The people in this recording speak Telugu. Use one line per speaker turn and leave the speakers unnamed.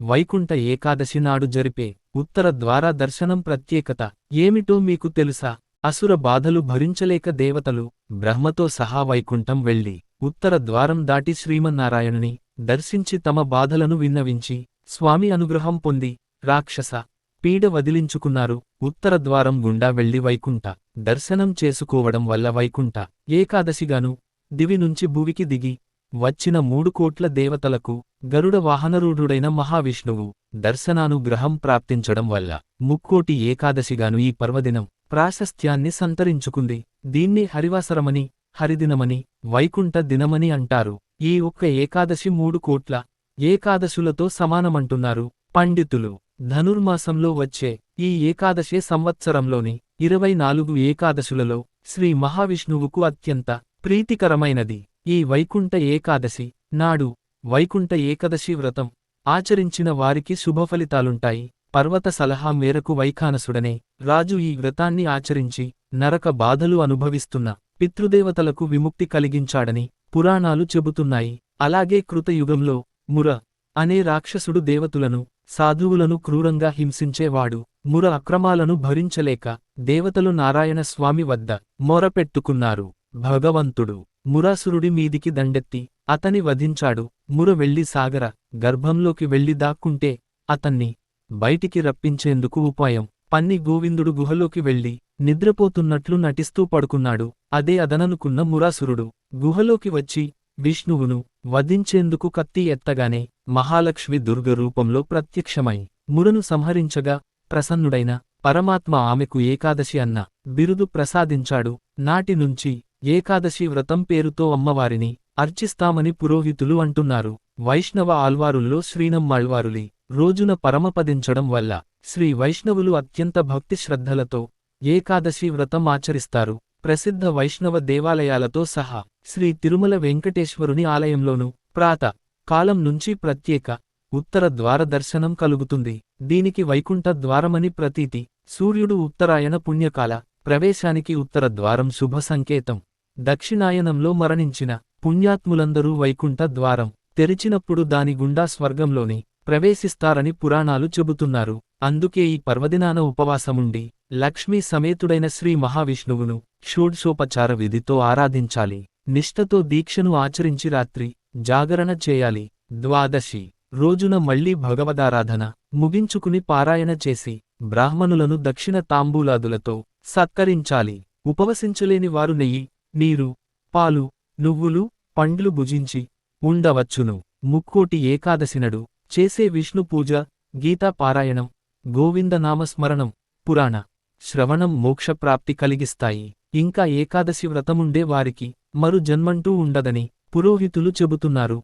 వైకుంఠ ఏకాదశి నాడు జరిపే ఉత్తర ద్వార దర్శనం ప్రత్యేకత ఏమిటో మీకు తెలుసా? అసుర బాధలు భరించలేక దేవతలు బ్రహ్మతో సహా వైకుంఠం వెళ్ళి ఉత్తర ద్వారం దాటి శ్రీమన్నారాయణుని దర్శించి తమ బాధలను విన్నవించి స్వామి అనుగ్రహం పొంది రాక్షస పీడ వదిలించుకున్నారు. ఉత్తర ద్వారం గుండా వెళ్ళి వైకుంఠ దర్శనం చేసుకోవడం వల్ల వైకుంఠ ఏకాదశిగాను దివి నుంచి భువికి దిగి వచ్చిన మూడు కోట్ల దేవతలకు గరుడ వాహనరూఢుడైన మహావిష్ణువు దర్శనానుగ్రహం ప్రాప్తించడం వల్ల ముక్కోటి ఏకాదశిగాను ఈ పర్వదినం ప్రాశస్త్యాన్ని సంతరించుకుంది. దీన్ని హరివాసరమని హరిదినమని వైకుంఠ దినమని అంటారు. ఈ ఒక్క ఏకాదశి మూడు కోట్ల ఏకాదశులతో సమానమంటున్నారు. పండితులు ధనుర్మాసంలో వచ్చే ఈ ఏకాదశే సంవత్సరంలోని ఇరవై నాలుగు ఏకాదశులలో శ్రీ మహావిష్ణువుకు అత్యంత ప్రీతికరమైనది. ఈ వైకుంఠ ఏకాదశి నాడు వైకుంఠ ఏకదశి వ్రతం. ఆచరించిన వారికి శుభఫలితాలుంటాయి. పర్వత సలహా మేరకు వైఖానసుడనే రాజు ఈ వ్రతాన్ని ఆచరించి నరక బాధలు అనుభవిస్తున్న పితృదేవతలకు విముక్తి కలిగించాడని పురాణాలు చెబుతున్నాయి. అలాగే కృతయుగంలో ముర అనే రాక్షసుడు దేవతులను సాధువులను క్రూరంగా హింసించేవాడు. ముర అక్రమాలను భరించలేక దేవతలు నారాయణ స్వామి వద్ద మొరపెట్టుకున్నారు. భగవంతుడు మురాసురుడి మీదికి దండెత్తి అతని వధించాడు. ముర వెళ్ళి సాగర గర్భంలోకి వెళ్ళి దాక్కుంటే అతన్ని బయటికి రప్పించేందుకు ఉపాయం. పన్ని గోవిందుడు గుహలోకి వెళ్ళి నిద్రపోతున్నట్లు నటిస్తూ పడుకున్నాడు. అదే అదననుకున్న మురాసురుడు. గుహలోకి వచ్చి విష్ణువును వధించేందుకు కత్తి ఎత్తగానే మహాలక్ష్మి దుర్గ రూపంలో ప్రత్యక్షమై మురను సంహరించగా ప్రసన్నుడైన పరమాత్మ ఆమెకు ఏకాదశి అన్న బిరుదు ప్రసాదించాడు. నాటి నుంచి ఏకాదశి వ్రతం పేరుతో అమ్మవారిని అర్చిస్తామని పురోహితులు అంటున్నారు. వైష్ణవ ఆల్వారుల్లో శ్రీనమ్మాళ్వారులి రోజున పరమపదించడం వల్ల శ్రీ వైష్ణవులు అత్యంత భక్తి శ్రద్ధలతో ఏకాదశి వ్రతం ఆచరిస్తారు. ప్రసిద్ధ వైష్ణవ దేవాలయాలతో సహా శ్రీ తిరుమల వెంకటేశ్వరుని ఆలయంలోనూ ప్రాత కాలం నుంచి ప్రత్యేక ఉత్తర ద్వార దర్శనం కలుగుతుంది. దీనికి వైకుంఠ ద్వారమని ప్రతీతి సూర్యుడు ఉత్తరాయణ పుణ్యకాల ప్రవేశానికి ఉత్తర ద్వారం శుభ సంకేతం. దక్షిణాయనంలో మరణించిన పుణ్యాత్ములందరూ వైకుంఠ ద్వారం తెరిచినప్పుడు దాని గుండా స్వర్గంలోని ప్రవేశిస్తారని పురాణాలు చెబుతున్నారు. అందుకే ఈ పర్వదినాన ఉపవాసముండి లక్ష్మీ సమేతుడైన శ్రీ మహావిష్ణువును షోడ్షోపచార విధితో ఆరాధించాలి. నిష్ఠతో దీక్షను ఆచరించి రాత్రి జాగరణ చేయాలి. ద్వాదశి రోజున మళ్ళీ భగవదారాధన ముగించుకుని పారాయణ చేసి బ్రాహ్మణులను దక్షిణ తాంబూలాదులతో సత్కరించాలి. ఉపవసించలేని వారు నెయ్యి నీరు పాలు నువ్వులు పండ్లు భుజించి ఉండవచ్చును. ముక్కోటి ఏకాదశినడు. చేసే విష్ణు పూజ గీతా పారాయణం గోవిందనామస్మరణం పురాణ శ్రవణం మోక్షప్రాప్తి కలిగిస్తాయి. ఇంకా ఏకాదశి వ్రతముండే వారికి మరు జన్మంటూ ఉండదని పురోహితులు చెబుతున్నారు.